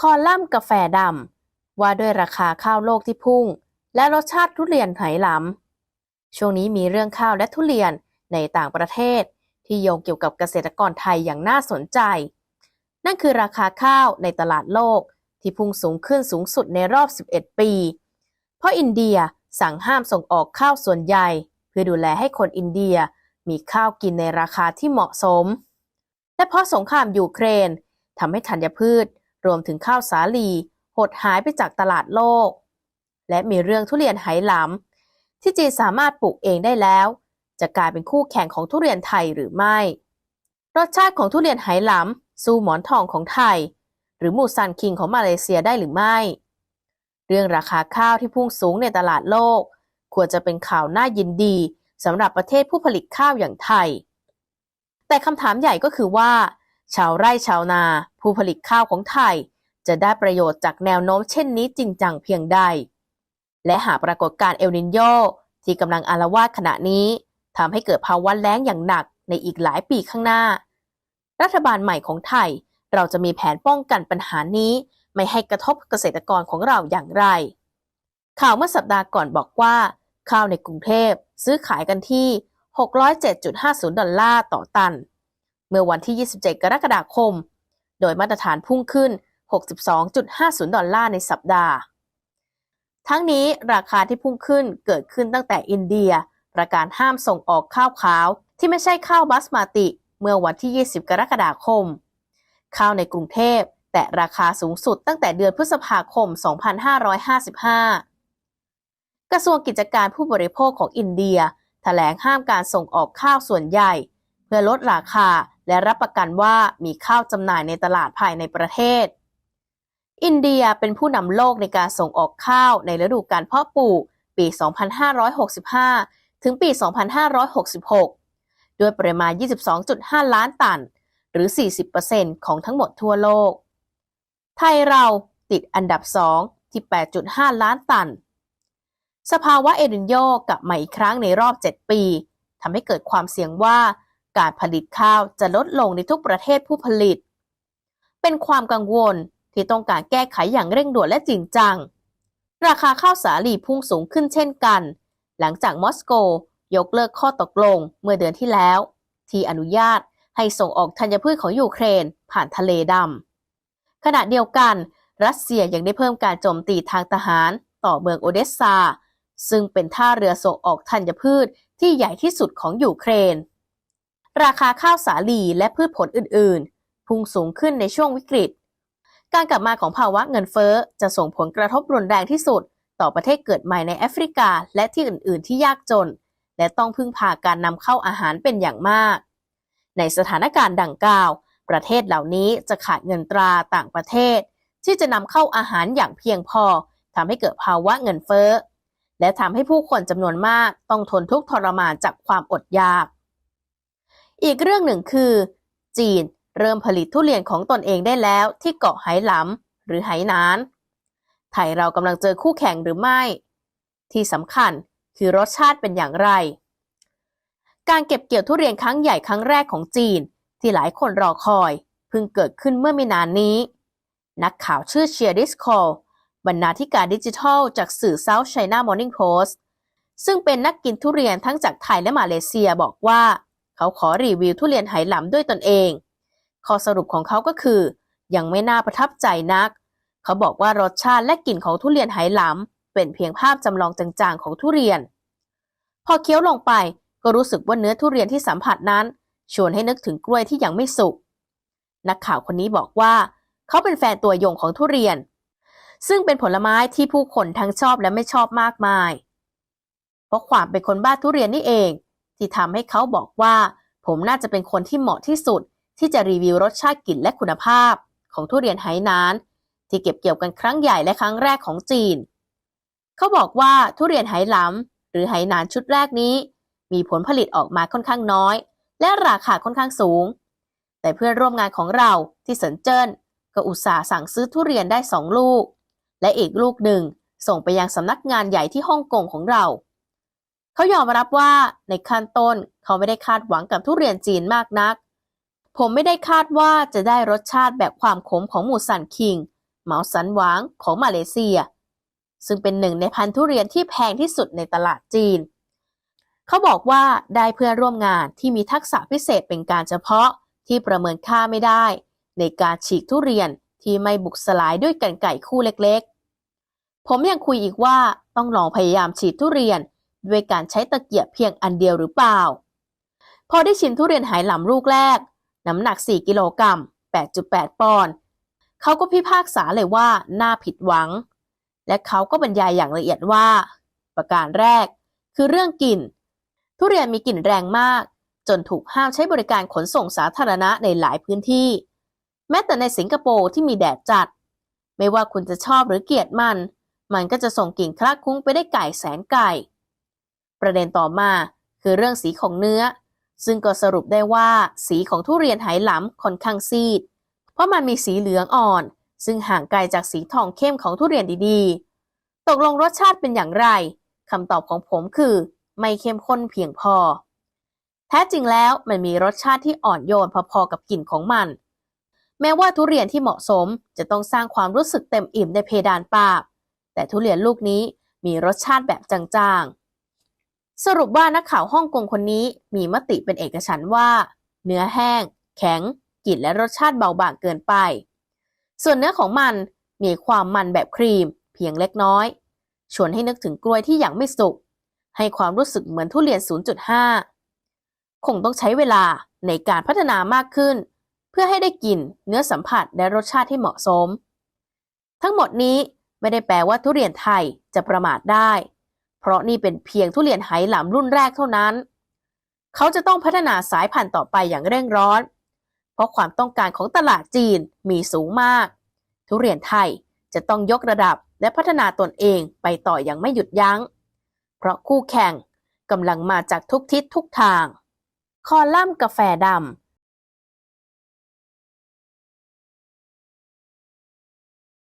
คอลัมน์กาแฟดำว่าด้วยราคาข้าวโลกที่พุ่ง และรสชาติทุเรียนไหหลำช่วงนี้มีเรื่องข้าวและทุเรียนในต่างประเทศ ที่โยงเกี่ยวกับเกษตรกรไทยอย่างน่าสนใจ นั่นคือราคาข้าวในตลาดโลกที่พุ่งสูงขึ้นสูงสุดในรอบ 11 ปี เพราะอินเดียสั่งห้ามส่งออกข้าวส่วนใหญ่ เพื่อดูแลให้คนอินเดียมีข้าวกินในราคาที่เหมาะสม และเพราะสงครามยูเครนทำให้ธัญพืช รวมถึงข้าวสาลี หดหายไปจากตลาดโลก และมีเรื่องทุเรียนไหหลำที่จีนสามารถปลูกเองได้แล้ว จะกลายเป็นคู่แข่งของทุเรียนไทยหรือไม่ รสชาติของทุเรียนไหหลำสู้หมอนทองของไทย หรือมูซันคิงของมาเลเซียได้หรือไม่ เรื่องราคาข้าวที่พุ่งสูงในตลาดโลก ควรจะเป็นข่าวน่ายินดีสำหรับประเทศผู้ผลิตข้าวอย่างไทย แต่คำถามใหญ่ก็คือว่า ชาวไร่ชาวนา ผู้ผลิตข้าวของไทย จะได้ประโยชน์จากแนวโน้มเช่นนี้จริงจังเพียงใด และหากปรากฏการเอลนินโยที่กำลังอาละวาดขณะนี้ทำให้เกิดภาวะแล้งอย่างหนักในอีกหลายปีข้างหน้า รัฐบาลใหม่ของไทยเราจะมีแผนป้องกันปัญหานี้ ไม่ให้กระทบเกษตรกรของเราอย่างไร ข่าวเมื่อสัปดาห์ก่อนบอกว่า ข้าวในกรุงเทพซื้อขายกันที่ 607.50 ดอลลาร์ต่อตัน เมื่อวันที่ 27 กรกฎาคม โดยมาตรฐานพุ่งขึ้น 62.50 ดอลลาร์ในสัปดาห์ ทั้งนี้ราคาที่พุ่งขึ้นเกิดขึ้นตั้งแต่อินเดีย ประกาศห้ามส่งออกข้าวขาว ที่ไม่ใช่ข้าวบาสมาติ เมื่อวันที่ 20 กรกฎาคม ข้าวในกรุงเทพแต่ราคาสูงสุดตั้งแต่เดือนพฤษภาคม 2555 กระทรวงกิจการผู้บริโภคของอินเดียแถลงห้ามการส่งออกข้าวส่วนใหญ่ เพื่อลดราคา และรับประกันว่ามีข้าวจำหน่ายในตลาดภายในประเทศ อินเดียเป็นผู้นำโลกในการส่งออกข้าวในฤดูการเพาะปลูกปี 2565 ถึงปี 2566 ด้วยปริมาณ 22.5 ล้านตัน หรือ 40%ของทั้งหมดทั่วโลก ไทยเราติดอันดับ 2 ที่ 8.5 ล้านตัน สภาวะเอลินโยกลับมาอีกครั้งในรอบ 7 ปีทำให้เกิดความเสี่ยงว่า การผลิตข้าวจะลดลงในทุกประเทศผู้ผลิต เป็นความกังวลที่ต้องการแก้ไขอย่างเร่งด่วนและจริงจัง ราคาข้าวสาลีพุ่งสูงขึ้นเช่นกัน หลังจากมอสโก ยกเลิกข้อตกลงเมื่อเดือนที่แล้ว ที่อนุญาตให้ส่งออกธัญพืชของยูเครนผ่านทะเลดำขณะเดียวกัน รัสเซียยังได้เพิ่มการโจมตีทางทหารต่อเมืองโอเดสซาซึ่งเป็นท่าเรือส่งออกธัญพืชที่ใหญ่ที่สุดของยูเครน ราคาข้าวสาลีและพืชผลอื่น ๆ พุ่งสูงขึ้นในช่วงวิกฤต การกลับมาของภาวะเงินเฟ้อจะส่งผลกระทบรุนแรงที่สุด ต่อประเทศเกิดใหม่ในแอฟริกาและที่อื่น ๆ ที่ยากจน และต้องพึ่งพาการนำเข้าอาหารเป็นอย่างมาก ในสถานการณ์ดังกล่าว ประเทศเหล่านี้จะขาดเงินตราต่างประเทศ ที่จะนำเข้าอาหารอย่างเพียงพอทำให้เกิดภาวะเงินเฟ้อและทำให้ผู้คนจำนวนมากต้องทนทุกข์ทรมานจากความอดอยาก อีกเรื่องหนึ่งคือ จีนเริ่มผลิตทุเรียนของตนเองได้แล้วที่เกาะไหหลำหรือไหหนาน ไทยเรากำลังเจอคู่แข่งหรือไม่ ที่สำคัญคือรสชาติเป็นอย่างไร การเก็บเกี่ยวทุเรียนครั้งใหญ่ครั้งแรกของจีน ที่หลายคนรอคอยเพิ่งเกิดขึ้นเมื่อไม่นานนี้ นักข่าวชื่อเชียร์ดิสโคลบรรณาธิการดิจิทัล จากสื่อ South China Morning Post ซึ่งเป็นนักกินทุเรียนทั้งจากไทยและมาเลเซียบอกว่า เขาขอรีวิวทุเรียนไหหลำด้วยตนเอง ข้อสรุปของเขาก็คือ ยังไม่น่าประทับใจนัก เขาบอกว่ารสชาติและกลิ่นของทุเรียนไหหลำเป็นเพียงภาพจำลองจางๆของทุเรียน พอเคี้ยวลงไปก็รู้สึกว่าเนื้อทุเรียนที่สัมผัสนั้น ชวนให้นึกถึงกล้วยที่ยังไม่สุก นักข่าวคนนี้บอกว่า เขาเป็นแฟนตัวยงของทุเรียน ซึ่งเป็นผลไม้ที่ผู้คนทั้งชอบและไม่ชอบมากมาย เพราะความเป็นคนบ้าทุเรียนนี่เอง ที่ทำให้เขาบอกว่า ผมน่าจะเป็นคนที่เหมาะที่สุด ที่จะรีวิวรสชาติกลิ่นและคุณภาพ ของทุเรียนไหหนาน ที่เก็บเกี่ยวกันครั้งใหญ่และครั้งแรกของจีน เขาบอกว่าทุเรียนไหหลำหรือไหหนานชุดแรกนี้ มีผลผลิตออกมาค่อนข้างน้อย และราคาค่อนข้างสูง แต่เพื่อนร่วมงานของเราที่เซินเจิ้นก็อุตส่าห์สั่งซื้อทุเรียนได้สองลูก และอีกลูกหนึ่งส่งไปยังสำนักงานใหญ่ที่ฮ่องกงของเรา เขายอมรับว่าในขั้นต้นเขาไม่ได้คาดหวังกับทุเรียนจีนมากนัก ผมไม่ได้คาดว่าจะได้รสชาติแบบความขมของหมูสันคิงเหมาสันหวางของมาเลเซีย ซึ่งเป็นหนึ่งในพันธุ์ทุเรียนที่แพงที่สุดในตลาดจีน เขาบอกว่าได้เพื่อนร่วมงานที่มีทักษะพิเศษเป็นการเฉพาะที่ประเมินค่าไม่ได้ ในการฉีกทุเรียนที่ไม่บุกสลายด้วยกันไก่คู่เล็กๆ ผมยังคุยอีกว่าต้องลองพยายามฉีดทุเรียน ด้วยการใช้ตะเกียบเพียงอันเดียวหรือเปล่า พอได้ชิมทุเรียนไหหลำลูกแรก น้ำหนัก 4 กิโลกรัม 8.8 ปอนด์เขาก็พิพากษาเลยว่าน่าผิดหวัง และเขาก็บรรยายอย่างละเอียดว่า ประการแรก คือเรื่องกลิ่น ทุเรียนมีกลิ่นแรงมาก จนถูกห้ามใช้บริการขนส่งสาธารณะในหลายพื้นที่ แม้แต่ในสิงคโปร์ที่มีแดดจัด ไม่ว่าคุณจะชอบหรือเกลียดมัน มันก็จะส่งกลิ่นคลักคลุ้งไปได้ไก่แสนไก่ ประเด็นต่อมา คือเรื่องสีของเนื้อ ซึ่งก็สรุปได้ว่าสีของทุเรียนไหหลำค่อนข้างซีด เพราะมันมีสีเหลืองอ่อน ซึ่งห่างไกลจากสีทองเข้มของทุเรียนดีๆ ตกลงรสชาติเป็นอย่างไรคำตอบของผมคือ ไม่เข้มข้นเพียงพอ แท้จริงแล้วมันมีรสชาติที่อ่อนโยนพอๆกับกลิ่นของมัน แม้ว่าทุเรียนที่เหมาะสมจะต้องสร้างความรู้สึกเต็มอิ่มในเพดานปากแต่ทุเรียนลูกนี้มีรสชาติแบบจางๆ สรุปว่านักข่าวฮ่องกงคนนี้มีมติเป็นเอกฉันว่า เนื้อแห้ง แข็งกลิ่นและรสชาติเบาบางเกินไป ส่วนเนื้อของมันมีความมันแบบครีม เพียงเล็กน้อย ชวนให้นึกถึงกล้วยที่ยังไม่สุก ให้ความรู้สึกเหมือนทุเรียน 0.5 คงต้องใช้เวลาในการพัฒนามากขึ้น เพื่อให้ได้กลิ่นเนื้อสัมผัสและรสชาติที่เหมาะสม ทั้งหมดนี้ไม่ได้แปลว่าทุเรียนไทยจะประมาทได้ เพราะนี่เป็นเพียงทุเรียนไหหลำรุ่นแรกเท่านั้น เขาจะต้องพัฒนาสายพันธุ์ต่อไปอย่างเร่งร้อน เพราะความต้องการของตลาดจีนมีสูงมาก ทุเรียนไทยจะต้องยกระดับและพัฒนาตนเองไปต่ออย่างไม่หยุดยัง้ง เพราะคู่แข่งกำลังมาจากทุกทิศทุกทาง คอลัมน์กาแฟดำ